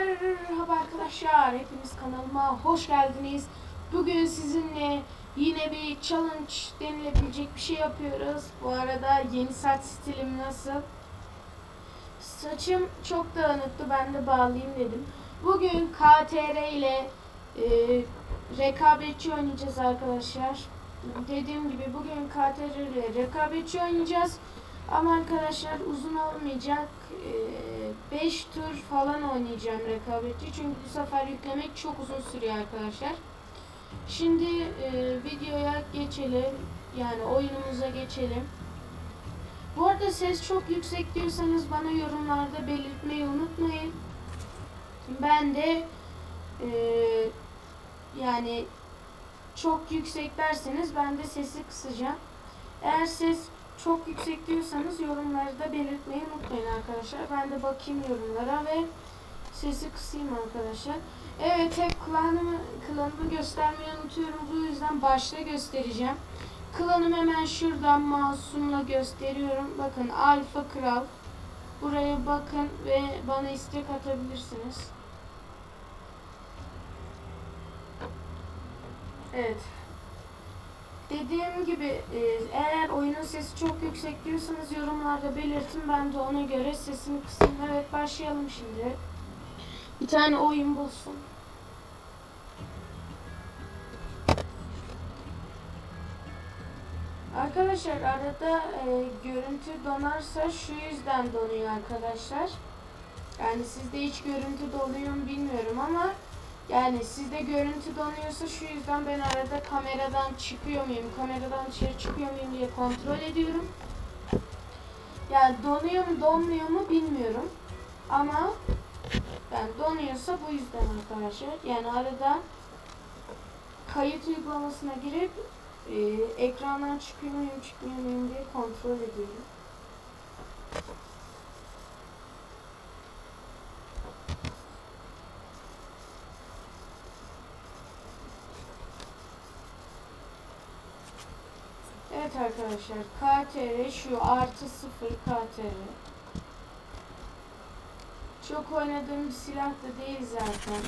Merhaba arkadaşlar, hepiniz kanalıma hoş geldiniz. Bugün sizinle yine bir challenge denilebilecek bir şey yapıyoruz. Bu arada yeni saç stilim nasıl? Saçım çok dağınıktı, ben de bağlayayım dedim. Bugün KTR ile e, rekabetçi oynayacağız arkadaşlar. Dediğim gibi bugün KTR ile rekabetçi oynayacağız. Ama arkadaşlar uzun olmayacak. 5 tur falan oynayacağım rekabetçi. Çünkü bu sefer yüklemek çok uzun sürüyor arkadaşlar. Şimdi e, videoya geçelim. Yani oyunumuza geçelim. Bu arada ses çok yüksek diyorsanız bana yorumlarda belirtmeyi unutmayın. Ben de e, yani çok yüksek derseniz ben de sesi kısacağım. Eğer ses çok yüksek diyorsanız yorumlarda belirtmeyi unutmayın arkadaşlar. Ben de bakayım yorumlara ve sesi kısayım arkadaşlar. Evet hep klanımı, klanımı göstermeyi unutuyorum. Bu yüzden başta göstereceğim. Klanım hemen şuradan masumla gösteriyorum. Bakın Alfa Kral. Buraya bakın ve bana istek atabilirsiniz. Evet. Dediğim gibi e, eğer oyunun sesi çok yüksek diyorsanız yorumlarda belirtin. Ben de ona göre sesini kısayım. Evet başlayalım şimdi. Bir tane oyun bulsun. Arkadaşlar arada e, görüntü donarsa şu yüzden donuyor arkadaşlar. Yani sizde hiç görüntü donuyor mu bilmiyorum ama yani sizde görüntü donuyorsa şu yüzden ben arada kameradan çıkıyor muyum, kameradan dışarı çıkıyor muyum diye kontrol ediyorum. Yani donuyor mu donmuyor mu bilmiyorum. Ama yani donuyorsa bu yüzden arkadaşlar. Yani arada kayıt uygulamasına girip e, ekrandan çıkıyor muyum çıkmıyor muyum diye kontrol ediyorum. Evet arkadaşlar KTR şu artı sıfır KTR. Çok oynadığım bir silah da değil zaten.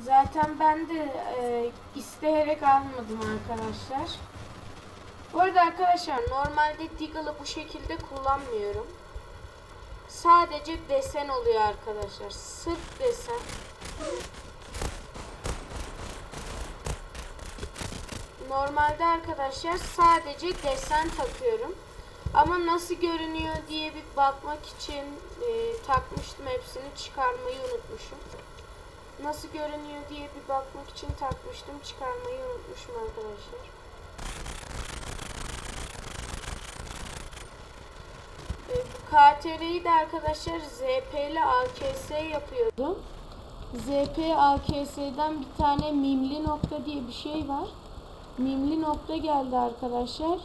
Zaten ben de e, isteyerek almadım arkadaşlar. Bu arada arkadaşlar normalde Deagle'ı bu şekilde kullanmıyorum. Sadece desen oluyor arkadaşlar. Sırf desen. Normalde arkadaşlar sadece desen takıyorum. Ama nasıl görünüyor diye bir bakmak için e, takmıştım. Hepsini çıkarmayı unutmuşum. Nasıl görünüyor diye bir bakmak için takmıştım. Çıkarmayı unutmuşum arkadaşlar. E, bu KTR'yi de arkadaşlar ZP ile AKS yapıyordum. ZP AKS'den bir tane mimli nokta diye bir şey var mimli nokta geldi arkadaşlar.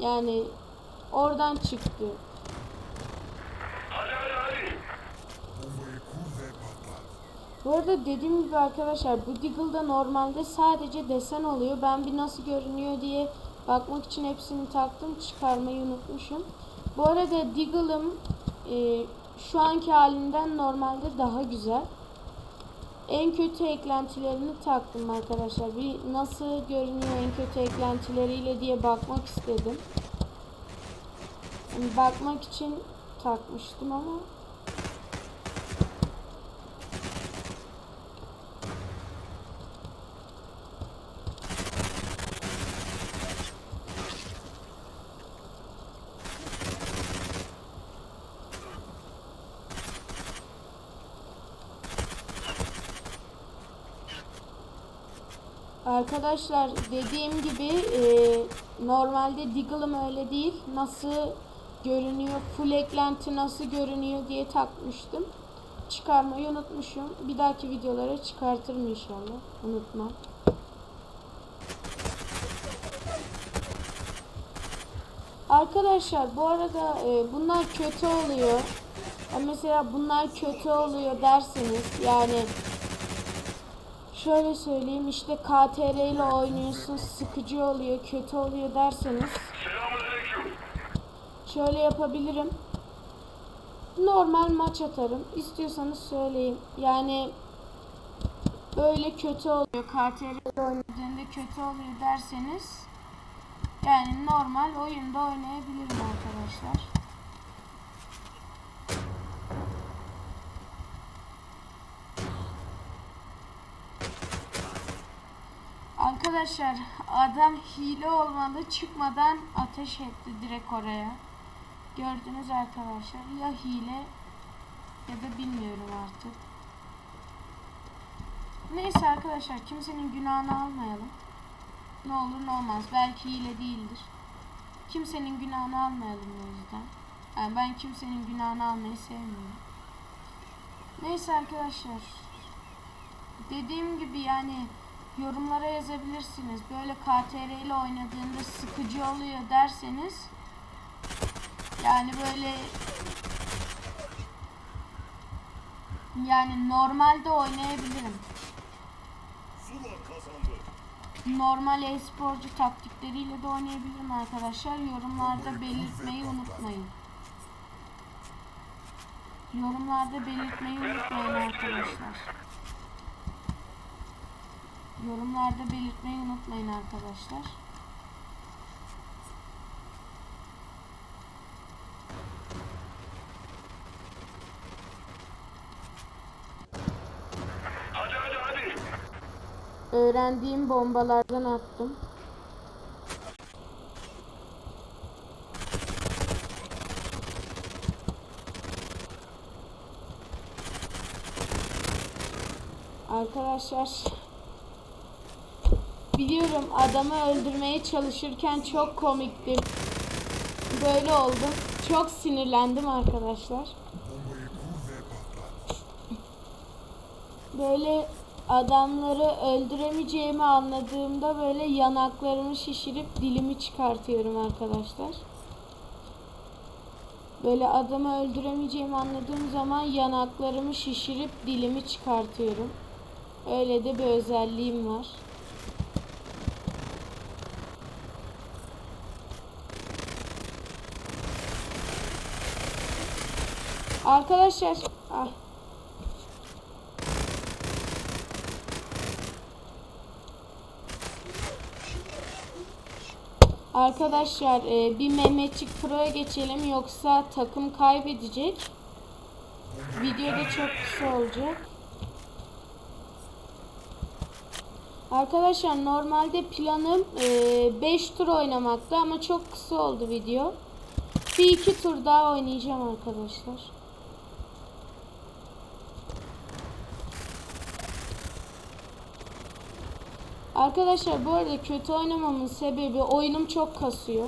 Yani oradan çıktı. Hadi hadi hadi. Bu arada dediğim gibi arkadaşlar bu Deagle'da normalde sadece desen oluyor. Ben bir nasıl görünüyor diye bakmak için hepsini taktım. Çıkarmayı unutmuşum. Bu arada Deagle'ım e, şu anki halinden normalde daha güzel. En kötü eklentilerini taktım arkadaşlar. Bir nasıl görünüyor en kötü eklentileriyle diye bakmak istedim. Yani bakmak için takmıştım ama Arkadaşlar dediğim gibi e, normalde Deagle'ım öyle değil. Nasıl görünüyor, full eklenti nasıl görünüyor diye takmıştım. Çıkarmayı unutmuşum. Bir dahaki videolara çıkartırım inşallah. Unutmam. Arkadaşlar bu arada e, bunlar kötü oluyor. Ya mesela bunlar kötü oluyor derseniz yani şöyle söyleyeyim işte KTR ile oynuyorsun sıkıcı oluyor kötü oluyor derseniz. Şöyle yapabilirim. Normal maç atarım. İstiyorsanız söyleyin. Yani böyle kötü oluyor. KTR oynadığında kötü oluyor derseniz yani normal oyunda oynayabilirim arkadaşlar. Arkadaşlar adam hile olmalı çıkmadan ateş etti direkt oraya. Gördünüz arkadaşlar ya hile ya da bilmiyorum artık. Neyse arkadaşlar kimsenin günahını almayalım. Ne olur ne olmaz belki hile değildir. Kimsenin günahını almayalım o yüzden. Yani ben kimsenin günahını almayı sevmiyorum. Neyse arkadaşlar. Dediğim gibi yani yorumlara yazabilirsiniz. Böyle KTR ile oynadığında sıkıcı oluyor derseniz yani böyle yani normalde oynayabilirim. Normal e-sporcu taktikleriyle de oynayabilirim arkadaşlar. Yorumlarda belirtmeyi unutmayın. Yorumlarda belirtmeyi unutmayın arkadaşlar. Yorumlarda belirtmeyi unutmayın arkadaşlar. Hadi hadi hadi. Öğrendiğim bombalardan attım. Arkadaşlar biliyorum adamı öldürmeye çalışırken çok komiktim. Böyle oldum. Çok sinirlendim arkadaşlar. Böyle adamları öldüremeyeceğimi anladığımda böyle yanaklarımı şişirip dilimi çıkartıyorum arkadaşlar. Böyle adamı öldüremeyeceğimi anladığım zaman yanaklarımı şişirip dilimi çıkartıyorum. Öyle de bir özelliğim var. Arkadaşlar, ah Arkadaşlar e, bir Mehmetçik Pro'ya geçelim yoksa takım kaybedecek. Videoda çok kısa olacak. Arkadaşlar normalde planım 5 tur oynamakta ama çok kısa oldu video. Bir iki tur daha oynayacağım arkadaşlar. Arkadaşlar bu arada kötü oynamamın sebebi oyunum çok kasıyor.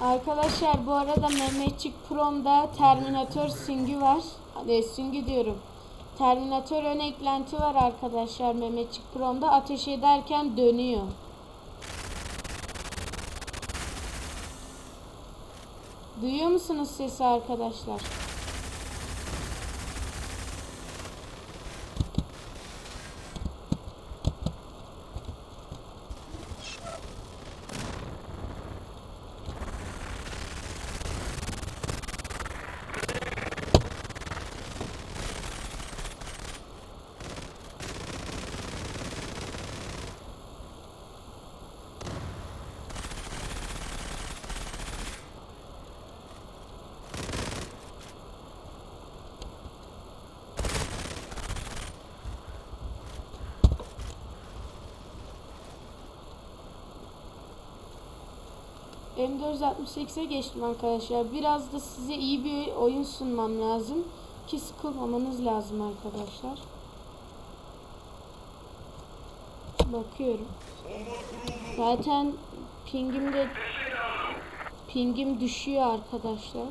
Arkadaşlar bu arada Mehmetçik Pro'mda Terminator süngü var. Süngü diyorum. Terminator ön eklenti var arkadaşlar Mehmetçik Pro'mda. Ateş ederken dönüyor. Duyuyor musunuz sesi arkadaşlar? M468'e geçtim arkadaşlar. Biraz da size iyi bir oyun sunmam lazım. Ki sıkılmamanız lazım arkadaşlar. Bakıyorum. Zaten pingim de pingim düşüyor arkadaşlar.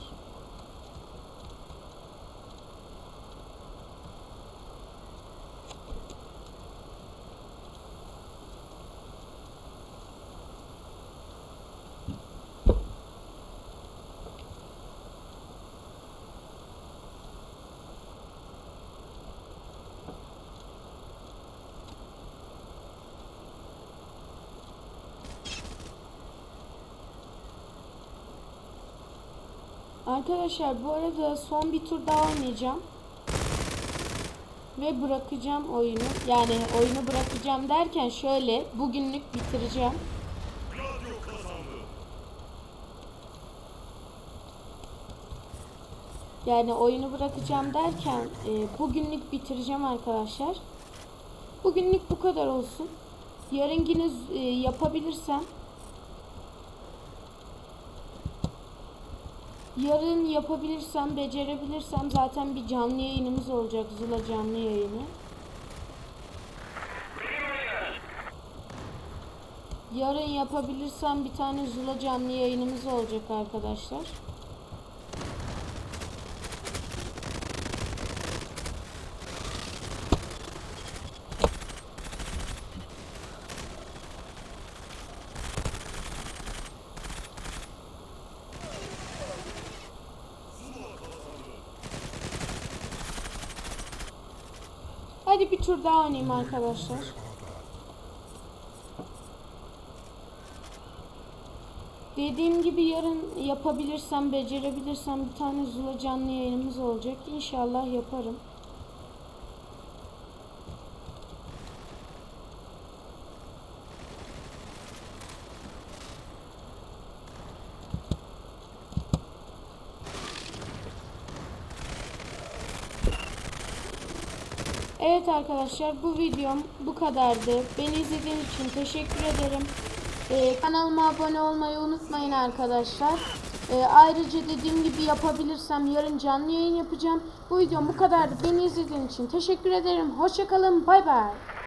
Arkadaşlar bu arada son bir tur daha oynayacağım. Ve bırakacağım oyunu. Yani oyunu bırakacağım derken şöyle bugünlük bitireceğim. Yani oyunu bırakacağım derken e, bugünlük bitireceğim arkadaşlar. Bugünlük bu kadar olsun. Yarın yine e, yapabilirsem Yarın yapabilirsem, becerebilirsem zaten bir canlı yayınımız olacak. Zula canlı yayını. Yarın yapabilirsem bir tane Zula canlı yayınımız olacak arkadaşlar. Tur daha oynayayım arkadaşlar. Dediğim gibi yarın yapabilirsem, becerebilirsem bir tane Zula canlı yayınımız olacak. İnşallah yaparım. Evet arkadaşlar bu videom bu kadardı. Beni izlediğiniz için teşekkür ederim. Ee, kanalıma abone olmayı unutmayın arkadaşlar. Ee, ayrıca dediğim gibi yapabilirsem yarın canlı yayın yapacağım. Bu videom bu kadardı. Beni izlediğiniz için teşekkür ederim. Hoşçakalın. Bay bay.